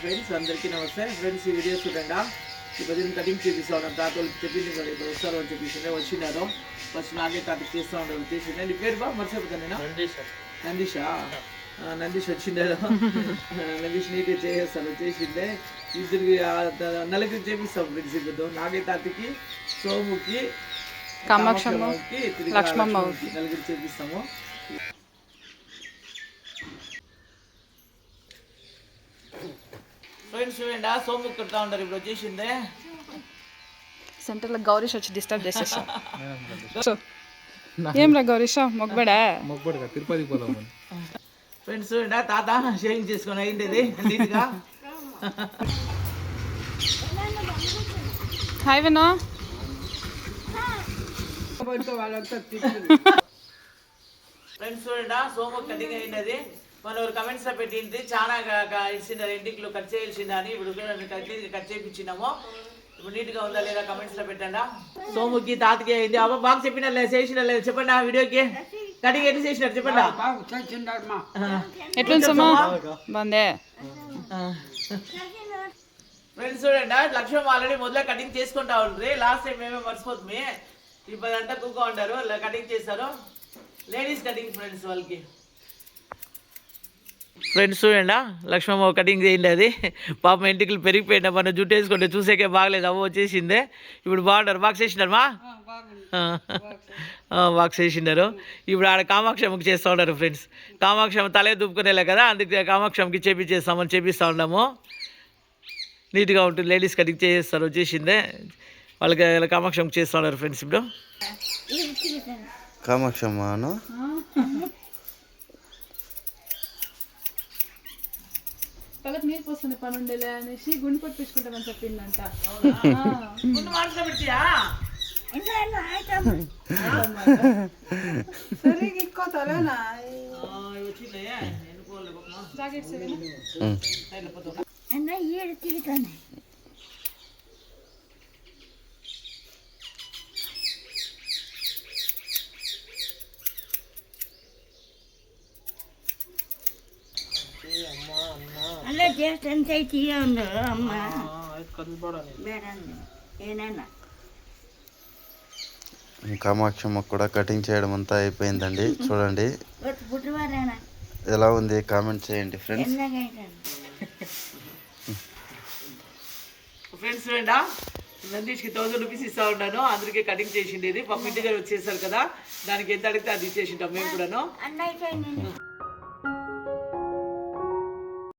Friends అందరికీ నమస్తే. Friends ఈ వీడియో చూడండి. ఈ పదిహేను కటింగ్ చూపిస్తాను. తాత వాళ్ళకి చెప్పింది మరి ఇప్పుడు వస్తారు అని చెప్పేసి వచ్చినారు. ఫస్ట్ నాకే తాత చేస్తూ ఉంటారు చేసిండే నీ పేరు బా మర్చిపోతాను నేను? నందీష్ నందీష్? వచ్చిండారు నందీష్ నీట్గా చేసేస్తాను. చేసిండే ఇద్దరికి నలుగురికి చేపిస్తాం ఫ్రెండ్స్ ఇప్పుడు నాగే తాతకి సోముకి కామాక్షమ్మ, కామాక్షమ్మకి, నలుగురికి చేపిస్తాము. ఫ్రెండ్స్ చూడండి సోము కొడతా ఉంటారు ఇప్పుడు వచ్చేసిందే. సెంటర్లో గౌరీష్ వచ్చి డిస్టర్బ్ చేసేసా సో ఏం రా గౌరీష మొగ్బడా మొక్కుబడిగా తిరుపతికి పోదాం. ఫ్రెండ్స్ చూడండి తాత షేరింగ్ చేసుకొని అయిండేది. నీట్గా హాయ్ వినో ఫ్రెండ్స్ చూడండి సోము కటింగ్ అయినది మన ఒక కమెంట్స్లో పెట్టింది. చాలా ఇచ్చిండారు ఇంటికి కట్ చేయాల్సిందా అని ఇప్పుడు కట్ చేయించినాము ఇప్పుడు నీట్గా ఉందా లేదా కమెంట్స్లో పెట్టండి? సోముకి తాతకి అయింది. అబ్బా బాగా చెప్పినా లేదు చేసినా లేదు చెప్పండి ఆ వీడియోకి? కటింగ్ ఎన్ని చేసినారు చెప్పండి? ఎట్లుంది ఫ్రెండ్స్ చూడండి లక్ష్యం ఆల్రెడీ మొదలే కటింగ్ చేసుకుంటా ఉండ్రి. లాస్ట్ టైం మేమే మర్చిపోతుంది ఇప్పుడు అంతా కుక్క ఉంటారు కటింగ్ చేస్తారు లేడీస్ కటింగ్ ఫ్రెండ్స్ వాళ్ళకి. ఫ్రెండ్స్ చూడండి? లక్ష్మమ్మ కటింగ్ చేయండి అది. పాపం ఇంటికి పెరిగిపోయింది. మన జుట్టు వేసుకుంటే చూసేకే బాగలేదు. అవ్వ వచ్చేసిందే. ఇప్పుడు బాగున్నారు. బాగా చేసినారు మా బాగా చేసినారు ఇప్పుడు ఆడ కామాక్షమ్మకి చేస్తూ ఉన్నారు ఫ్రెండ్స్ కామాక్షమ్మ తలే దుప్పుకునేలే కదా? అందుకే కామాక్షమ్మకి చేపించేస్తామని చేపిస్తూ ఉన్నాము. నీట్గా ఉంటుంది. లేడీస్ కటింగ్ చేస్తారు. వచ్చేసిందే. వాళ్ళకి వాళ్ళ కామాక్షమ్మకి చేస్తూ ఉన్నారు ఫ్రెండ్స్ ఇప్పుడు. కామాక్షమ్మను తలకు నీరు పోస్తుంది పని ఉండేలే అనేసి గుండు కొట్టించుకుంటామని చెప్పిందంట ముందు మాటలు పెట్టియా వచ్చిందయ్యా ఎన్నుకోవాలి ఉండు అమ్మ. బేడండి ఏనన్నా కామాక్షమ్మ కూడా కటింగ్ చేయడం అంతా అయిపోయిందండి. చూడండి. ఎలా ఉంది కామెంట్ చేయండి ఫ్రెండ్స్. ఫ్రెండ్స్ వేండా నందీష్కి థౌసండ్ రూపీస్ ఇస్తా ఉన్నాను. అందరికీ కటింగ్ చేసిండేది. పాపం ఇంటి దగ్గర వచ్చేసారు కదా. దానికి ఎంత అడిగితే అది ఇచ్చేసింటాం మేము కూడాను.